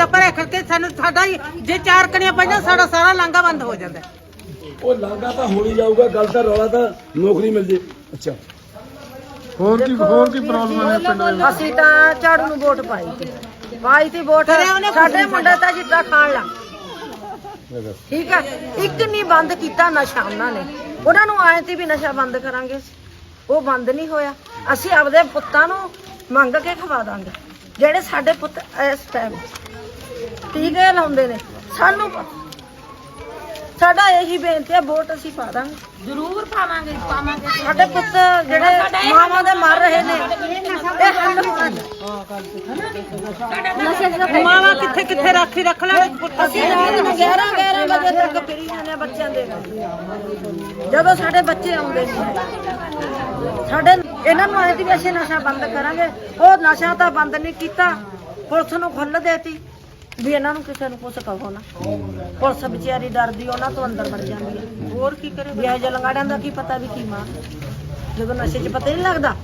ਦਾ ਭਰਿਆ ਕਰਕੇ ਸਾਨੂੰ ਸਾਡਾ ਹੀ ਜੇ ਚਾਰ ਕਣੀਆਂ ਪਈਆਂ ਸਾਡਾ ਸਾਰਾ ਲਾਂਗਾ ਬੰਦ ਹੋ ਜਾਂਦਾ। ਉਹ ਲਾਂਗਾ ਤਾਂ ਹੋਣੀ ਜਾਊਗਾ ਗੱਲ ਤਾਂ ਰੌਲਾ ਤਾਂ ਨੌਕਰੀ ਮਿਲ ਜੇ। ਅੱਛਾ। ਹੋਰ ਕੀ ਹੋਰ ਕੀ ਪ੍ਰੋਬਲਮ ਹੈ ਪਿੰਡ ਦੇ ਵਿੱਚ? ਅਸੀਂ ਤਾਂ ਝਾੜੂ ਨੂੰ ਵੋਟ ਪਾਈ ਸੀ। ਪਾਈ ਸੀ ਵੋਟ ਕਰਿਆ ਉਹਨੇ ਸਾਡੇ ਮੁੰਡੇ ਤਾਂ ਜਿੱਦਾਂ ਖਾਣ ਲੱਗ ਠੀਕ ਹੈ ਇੱਕ ਨਹੀਂ ਬੰਦ ਕੀਤਾ ਨਸ਼ਾ ਉਹਨਾਂ ਨੇ। ਉਹਨਾਂ ਨੂੰ ਆਏ ਸੀ ਵੀ ਨਸ਼ਾ ਬੰਦ ਕਰਾਂਗੇ ਅਸੀਂ। ਉਹ ਬੰਦ ਨਹੀਂ ਹੋਇਆ। ਅਸੀਂ ਆਪਦੇ ਪੁੱਤਾਂ ਨੂੰ ਮੰਗ ਕੇ ਖਵਾ ਦਾਂਗੇ। ਜਿਹੜੇ ਸਾਡੇ ਪੁੱਤ ਇਸ ਟਾਈਮ ਟੀਕੇ ਲਾਉਂਦੇ ਨੇ। ਸਾਨੂੰ। ਸਾਡਾ ਇਹੀ ਬੇਨਤੀ ਹੈ ਵੋਟ ਅਸੀਂ ਪਾ ਦਾਂਗੇ। ਜ਼ਰੂਰ ਪਾਵਾਂਗੇ ਪਾਵਾਂਗੇ। ਸਾਡੇ ਪੁੱਤ ਜਿਹੜੇ ਮਾਵਾਂ ਦੇ ਮਰ ਰਹੇ ਨੇ ਇਹ ਹੱਲ ਹੋਣਾ ਮਾਵਾ ਕਿੱਥੇ ਕਿੱਥੇ ਰਾਖੀ ਰੱਖ ਲੈਣ ਅਸੀਂ ਰਾਤ ਨੂੰ 11 11 ਵਜੇ ਤੱਕ ਫਿਰੀ ਜਾਂਦੇ ਬੱਚਿਆਂ ਦੇ ਨਾਲ। ਜਦੋਂ ਸਾਡੇ ਬੱਚੇ ਆਉਂਦੇ ਨੇ ਸਾਡੇ ਇਹਨਾਂ ਨੂੰ ਆਏ ਸੀ ਵੀ ਅਸੀਂ ਨਸ਼ਾ ਬੰਦ ਕਰਾਂਗੇ। ਉਹ ਨਸ਼ਾ ਤਾਂ ਬੰਦ ਨਹੀਂ ਕੀਤਾ ਪੁਲਿਸ ਨੂੰ ਖੁੱਲ ਦੇਤੀ। ਵੀ ਇਹਨਾਂ ਨੂੰ ਕਿਸੇ ਨੂੰ ਕੁਛ ਕਹੋ ਨਾ। ਪੁਲਿਸ ਵਿਚਾਰੀ ਡਰਦੀ ਉਹਨਾਂ ਤੋਂ ਅੰਦਰ ਵੜ ਜਾਂਦੀ ਹੈ ਹੋਰ ਕੀ ਕਰੇ ਵੀ ਇਹ ਜਿਹੇ ਲੰਗਾੜਿਆਂ ਦਾ ਕੀ ਪਤਾ ਵੀ ਕੀ ਮਾਂ? ਜਦੋਂ ਨਸ਼ੇ 'ਚ ਪਤਾ ਹੀ ਨਹੀਂ ਲੱਗਦਾ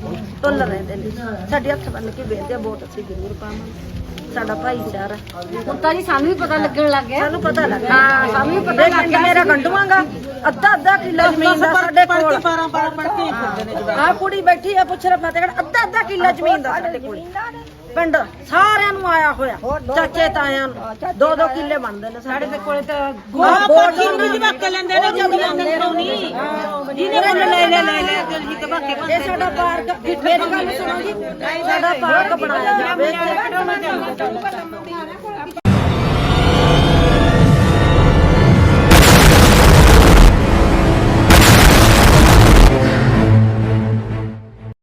ਤੁੱਲ ਰਹਿੰਦੇ ਨੇ। ਸਾਡੇ ਹੱਥ ਬੰਨ ਕੇ ਬੇਨਤੀ ਆ ਵੋਟ ਅਸੀਂ ਜ਼ਰੂਰ ਪਾਵਾਂਗੇ। ਸਾਡਾ ਭਾਈਚਾਰਾ ਹੁਣ ਤਾਂ ਜੀ ਸਾਨੂੰ ਵੀ ਪਤਾ ਲੱਗਣ ਲੱਗ ਗਿਆ। ਸਾਨੂੰ ਪਤਾ ਲੱਗਾ ਹਾਂ ਸਾਨੂੰ ਵੀ ਪਤਾ ਲੱਗ ਗਿਆ। ਮੇਰਾ ਗੰਡੂਆਂਗਾ ਅੱਧਾ ਅੱਧਾ ਕਿੱਲਾ ਜ਼ਮੀਨ ਦਾ ਸਾਡੇ ਕੋਲ। 12 12 ਪੜ ਕੇ ਹੀ ਫਿਰਦੇ ਨੇ ਜਵਾਕ। ਆ ਕੁੜੀ ਬੈਠੀ ਆ ਪੁੱਛ ਰਿਹਾ ਫਤਿਹਗੜ੍ਹ। ਅੱਧਾ ਅੱਧਾ ਕਿੱਲਾ ਜ਼ਮੀਨ ਦਾ ਸਾਡੇ ਕੋਲ। ਪਿੰਡ ਸਾਰਿਆਂ ਨੂੰ ਆਇਆ ਹੋਇਆ। ਚਾਚੇ ਤਾਇਆਂ ਨੂੰ। ਦੋ ਦੋ ਕਿੱਲੇ ਬਣਦੇ ਨੇ ਸਾਡੇ ਦੇ ਕੋਲੇ ਤਾਂ ਆਹ ਬਾਕੀ ਨੂੰ। ਜਵਾਕੇ ਲੈਂਦੇ ਨੇ ਜਮੀਆਂ ਦੇ ਲੈ ਲੈ ਲੈ ਲੈ ਦਿਲ ਹੀ ਤਬਾਕੇ ਇਹ ਸਾਡਾ ਪਾਰਕ ਮੇਰੀ ਗੱਲ ਸੁਣੋ ਜੀ ਸਾਡਾ ਪਾਰਕ ਬਣਾਇਆ ਜਾਵੇ।